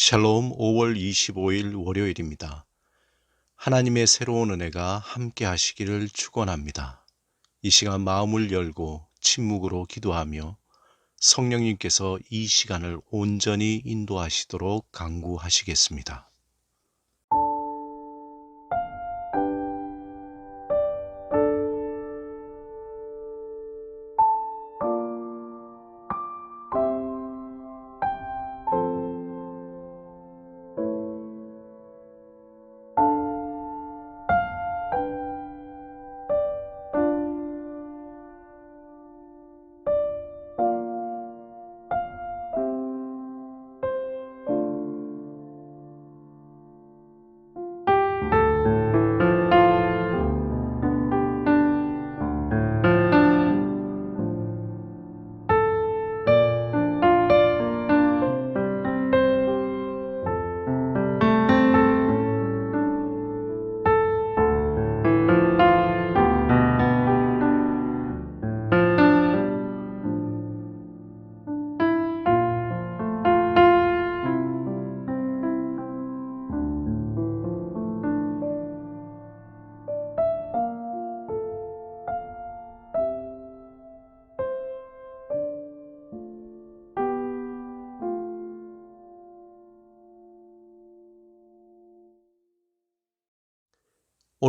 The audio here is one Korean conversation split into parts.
샬롬 5월 25일 월요일입니다. 하나님의 새로운 은혜가 함께 하시기를 축원합니다. 이 시간 마음을 열고 침묵으로 기도하며 성령님께서 이 시간을 온전히 인도하시도록 강구하시겠습니다.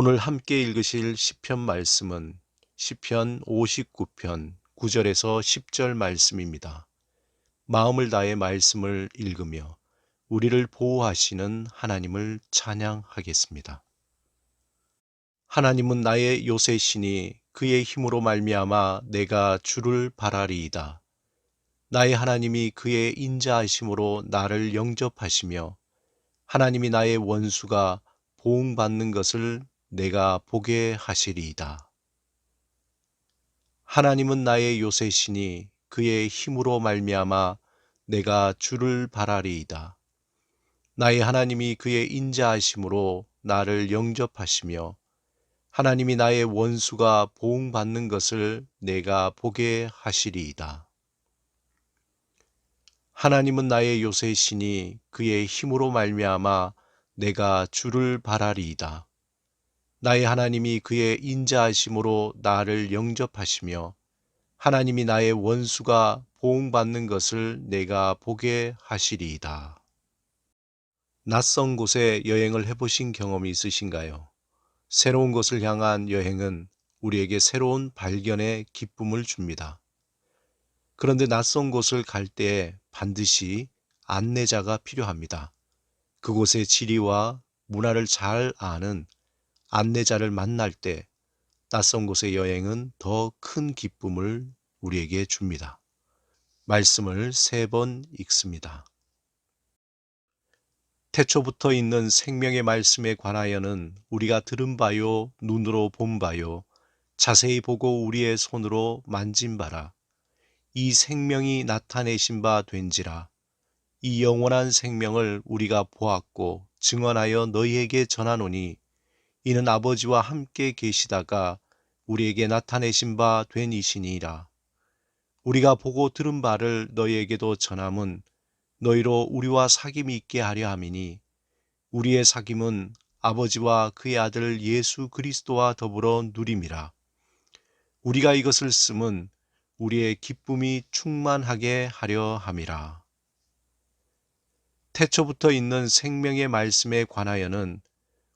오늘 함께 읽으실 시편 말씀은 시편 59편 9절에서 10절 말씀입니다. 마음을 다해 말씀을 읽으며 우리를 보호하시는 하나님을 찬양하겠습니다. 하나님은 나의 요새시니 그의 힘으로 말미암아 내가 주를 바라리이다. 나의 하나님이 그의 인자하심으로 나를 영접하시며 하나님이 나의 원수가 보응받는 것을 내가 보게 하시리이다. 하나님은 나의 요새시니 그의 힘으로 말미암아 내가 주를 바라리이다. 나의 하나님이 그의 인자하심으로 나를 영접하시며 하나님이 나의 원수가 보응받는 것을 내가 보게 하시리이다. 하나님은 나의 요새시니 그의 힘으로 말미암아 내가 주를 바라리이다. 나의 하나님이 그의 인자하심으로 나를 영접하시며 하나님이 나의 원수가 보응받는 것을 내가 보게 하시리이다. 낯선 곳에 여행을 해보신 경험이 있으신가요? 새로운 곳을 향한 여행은 우리에게 새로운 발견의 기쁨을 줍니다. 그런데 낯선 곳을 갈때 반드시 안내자가 필요합니다. 그곳의 지리와 문화를 잘 아는 안내자를 만날 때 낯선 곳의 여행은 더 큰 기쁨을 우리에게 줍니다. 말씀을 세 번 읽습니다. 태초부터 있는 생명의 말씀에 관하여는 우리가 들은 바요, 눈으로 본 바요, 자세히 보고 우리의 손으로 만진 바라. 이 생명이 나타내신 바 된지라. 이 영원한 생명을 우리가 보았고 증언하여 너희에게 전하노니 이는 아버지와 함께 계시다가 우리에게 나타내신 바 된 이시니라. 우리가 보고 들은 바를 너희에게도 전함은 너희로 우리와 사귐이 있게 하려 함이니 우리의 사귐은 아버지와 그의 아들 예수 그리스도와 더불어 누림이라. 우리가 이것을 쓰면 우리의 기쁨이 충만하게 하려 함이라. 태초부터 있는 생명의 말씀에 관하여는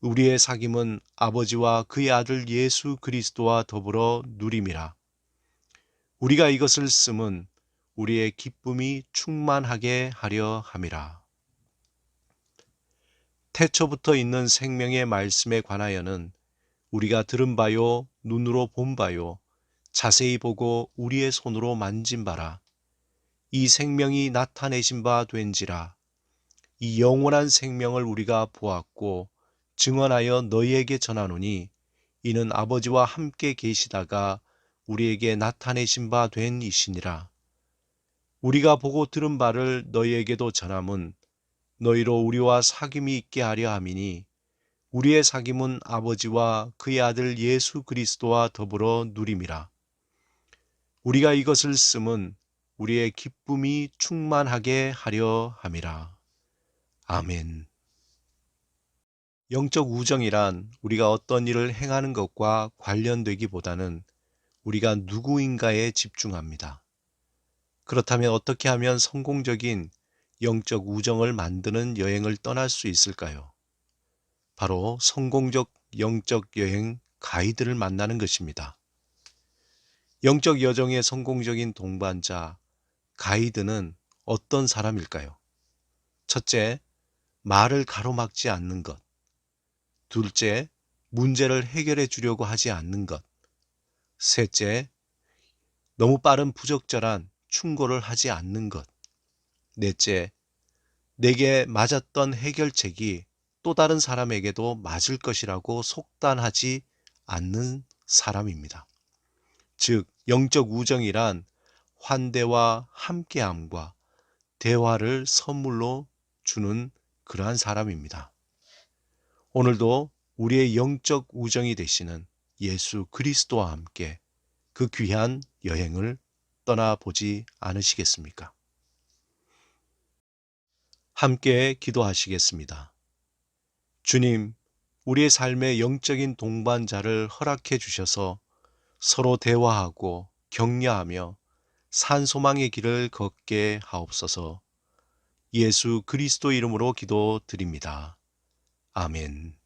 우리의 사귐은 아버지와 그의 아들 예수 그리스도와 더불어 누림이라. 우리가 이것을 쓰면 우리의 기쁨이 충만하게 하려 함이라. 태초부터 있는 생명의 말씀에 관하여는 우리가 들은 바요, 눈으로 본 바요, 자세히 보고 우리의 손으로 만진 바라. 이 생명이 나타내신 바 된지라. 이 영원한 생명을 우리가 보았고 증언하여 너희에게 전하노니 이는 아버지와 함께 계시다가 우리에게 나타내신 바 된 이시니라. 우리가 보고 들은 바를 너희에게도 전함은 너희로 우리와 사귐이 있게 하려 함이니 우리의 사귐은 아버지와 그의 아들 예수 그리스도와 더불어 누림이라. 우리가 이것을 쓰면 우리의 기쁨이 충만하게 하려 함이라. 아멘. 영적 우정이란 우리가 어떤 일을 행하는 것과 관련되기보다는 우리가 누구인가에 집중합니다. 그렇다면 어떻게 하면 성공적인 영적 우정을 만드는 여행을 떠날 수 있을까요? 바로 성공적 영적 여행 가이드를 만나는 것입니다. 영적 여정의 성공적인 동반자, 가이드는 어떤 사람일까요? 첫째, 말을 가로막지 않는 것. 둘째, 문제를 해결해 주려고 하지 않는 것. 셋째, 너무 빠른 부적절한 충고를 하지 않는 것. 넷째, 내게 맞았던 해결책이 또 다른 사람에게도 맞을 것이라고 속단하지 않는 사람입니다. 즉, 영적 우정이란 환대와 함께함과 대화를 선물로 주는 그러한 사람입니다. 오늘도 우리의 영적 우정이 되시는 예수 그리스도와 함께 그 귀한 여행을 떠나보지 않으시겠습니까? 함께 기도하시겠습니다. 주님, 우리의 삶의 영적인 동반자를 허락해 주셔서 서로 대화하고 격려하며 산소망의 길을 걷게 하옵소서 예수 그리스도 이름으로 기도 드립니다. 아멘.